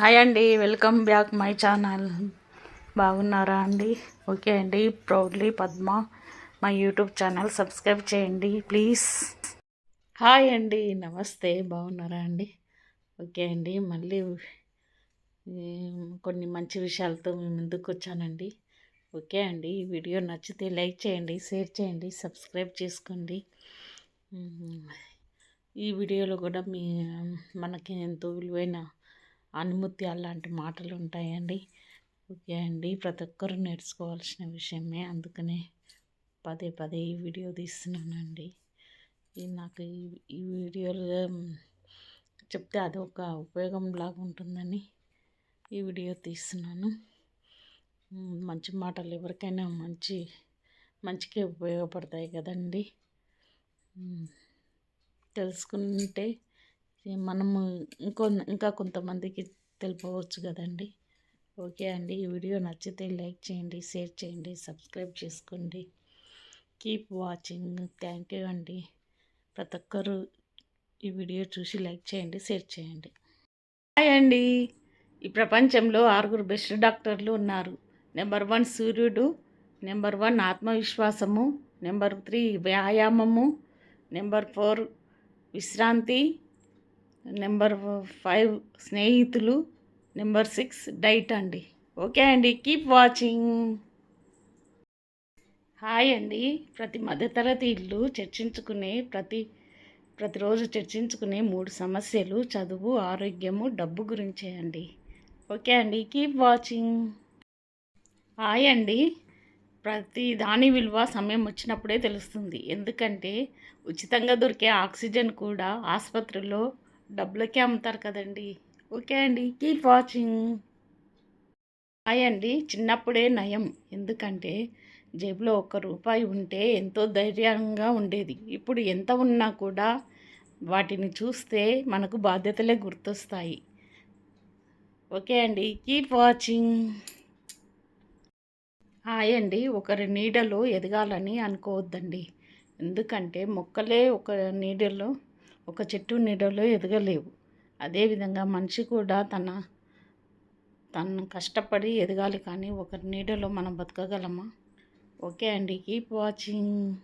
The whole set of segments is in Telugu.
హాయ్ అండి వెల్కమ్ బ్యాక్ మై ఛానల్. బాగున్నారా అండి? ఓకే అండి ప్రౌడ్లీ పద్మ మా యూట్యూబ్ ఛానల్ సబ్స్క్రైబ్ చేయండి ప్లీజ్. హాయ్ అండి నమస్తే బాగున్నారా అండి? ఓకే అండి మళ్ళీ కొన్ని మంచి విషయాలతో మేము ముందుకు వచ్చానండి. ఓకే అండి ఈ వీడియో నచ్చితే లైక్ చేయండి షేర్ చేయండి సబ్స్క్రైబ్ చేసుకోండి. ఈ వీడియోలో కూడా మీ మనకి ఎంతో విలువైన అనుమత్యాలు లాంటి మాటలు ఉంటాయండి ఓకే అండి. ప్రతి ఒక్కరు నేర్చుకోవాల్సిన విషయమే. అందుకనే పదే పదే ఈ వీడియో తీస్తున్నానండి. ఈ నాకు ఈ ఈ వీడియోలో చెప్తే అది ఒక ఉపయోగం లాగా ఉంటుందని ఈ వీడియో తీస్తున్నాను. మంచి మాటలు ఎవరికైనా మంచి మంచికే ఉపయోగపడతాయి కదండి. తెలుసుకుంటే మనము ఇంకో ఇంకా కొంతమందికి తెలుపవచ్చు కదండి. ఓకే అండి. ఈ వీడియో నచ్చితే లైక్ చేయండి షేర్ చేయండి సబ్స్క్రైబ్ చేసుకోండి. Keep watching. థ్యాంక్ యూ అండి. ప్రతి ఒక్కరు ఈ వీడియో చూసి లైక్ చేయండి షేర్ చేయండి. హాయ్ అండి. ఈ ప్రపంచంలో ఆరుగురు బెస్ట్ డాక్టర్లు ఉన్నారు. నెంబర్ వన్ సూర్యుడు నెంబర్ వన్ ఆత్మవిశ్వాసము నెంబర్ త్రీ వ్యాయామము నెంబర్ ఫోర్ విశ్రాంతి నెంబర్ ఫైవ్ స్నేహితులు నెంబర్ సిక్స్ డైట్ అండి. ఓకే అండి కీప్ వాచింగ్. హాయ్ అండి ప్రతి మధ్యతరగతి ఇల్లు చర్చించుకునే ప్రతి ప్రతిరోజు చర్చించుకునే మూడు సమస్యలు చదువు ఆరోగ్యము డబ్బు గురించే అండి. ఓకే అండి కీప్ వాచింగ్. హాయ్ అండి ప్రతి దాని విలువ సమయం వచ్చినప్పుడే తెలుస్తుంది. ఎందుకంటే ఉచితంగా దొరికే ఆక్సిజన్ కూడా ఆసుపత్రిలో డబ్బులకే అమ్ముతారు కదండి. ఓకే అండి కీప్ వాచింగ్ హాయ్ అండి చిన్నప్పుడే నయం. ఎందుకంటే జేబులో ఒక్క రూపాయి ఉంటే ఎంతో ధైర్యంగా ఉండేది. ఇప్పుడు ఎంత ఉన్నా కూడా వాటిని చూస్తే మనకు బాధ్యతలే గుర్తొస్తాయి. ఓకే అండి కీప్ వాచింగ్ హాయ్ అండి ఒకరి నీడలో ఎదగాలని అనుకోవద్దండి. ఎందుకంటే మొక్కలే ఒక నీడలో ఒక చెట్టు నీడలో ఎదగలేవు. అదేవిధంగా మనిషి కూడా తన తను కష్టపడి ఎదగాలి కానీ ఒకరి నీడలో మనం బతకగలమా? ఓకే అండి కీప్ వాచింగ్.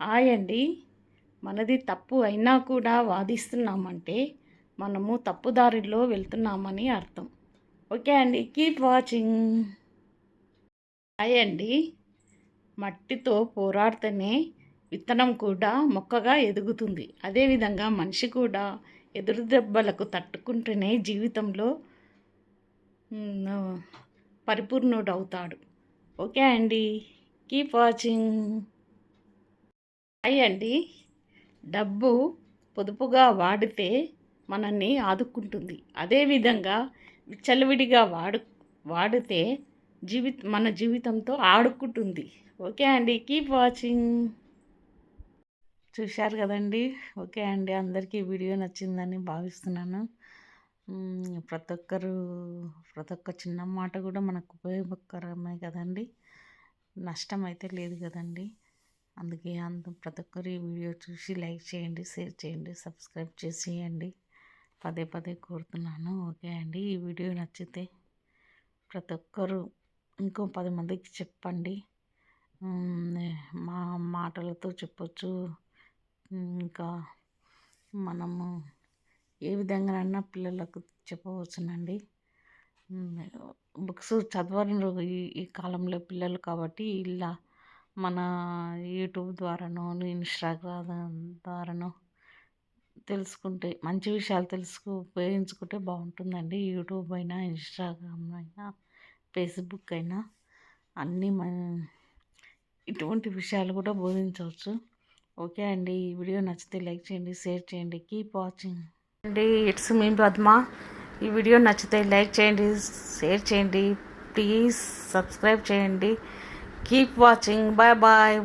హాయ్ అండి మనది తప్పు అయినా కూడా వాదిస్తున్నామంటే మనము తప్పుదారిలో వెళ్తున్నామని అర్థం. ఓకే అండి కీప్ వాచింగ్. హాయ్ అండి మట్టితో పోరాడితేనే విత్తనం కూడా మొక్కగా ఎదుగుతుంది. అదేవిధంగా మనిషి కూడా ఎదురు దెబ్బలకు తట్టుకుంటేనే జీవితంలో పరిపూర్ణుడు అవుతాడు ఓకే అండి. Keep watching. హాయ్ అండి. డబ్బు పొదుపుగా వాడితే మనల్ని ఆదుకుంటుంది. అదేవిధంగా విచ్చలవిడిగా వాడు వాడితే జీవిత మన జీవితంతో ఆడుకుంటుంది. ఓకే అండి. Keep watching. చూశారు కదండి. ఓకే అండి. అందరికీ వీడియో నచ్చిందని భావిస్తున్నాను. ప్రతి ఒక్కరు ప్రతి ఒక్క చిన్న మాట కూడా మనకు ఉపయోగకరమే కదండి. నష్టం అయితే లేదు కదండి. అందుకే అంత ప్రతి ఒక్కరు ఈ వీడియో చూసి లైక్ చేయండి షేర్ చేయండి సబ్స్క్రైబ్ చేసేయండి పదే పదే కోరుతున్నాను. ఓకే అండి. ఈ వీడియో నచ్చితే ప్రతి ఒక్కరు ఇంకో పది మందికి చెప్పండి. మా మాటలతో చెప్పొచ్చు. ఇంకా మనము ఏ విధంగానైనా పిల్లలకు చెప్పవచ్చునండి. బుక్స్ చదవరు ఈ ఈ కాలంలో పిల్లలు కాబట్టి ఇలా మన యూట్యూబ్ ద్వారానో ఇన్స్టాగ్రామ్ ద్వారానో తెలుసుకుంటే మంచి విషయాలు తెలుసుకు ఉపయోగించుకుంటే బాగుంటుందండి. యూట్యూబ్ అయినా ఇన్స్టాగ్రామ్ అయినా ఫేస్బుక్ అయినా అన్నీ మ ఇటువంటి విషయాలు కూడా బోధించవచ్చు. ఓకే అండి. ఈ వీడియో నచ్చితే లైక్ చేయండి షేర్ చేయండి. Keep watching. అండి ఇట్స్ మీ పద్మ. ఈ వీడియో నచ్చితే లైక్ చేయండి షేర్ చేయండి. ప్లీజ్ సబ్స్క్రైబ్ చేయండి. Keep watching. Bye bye.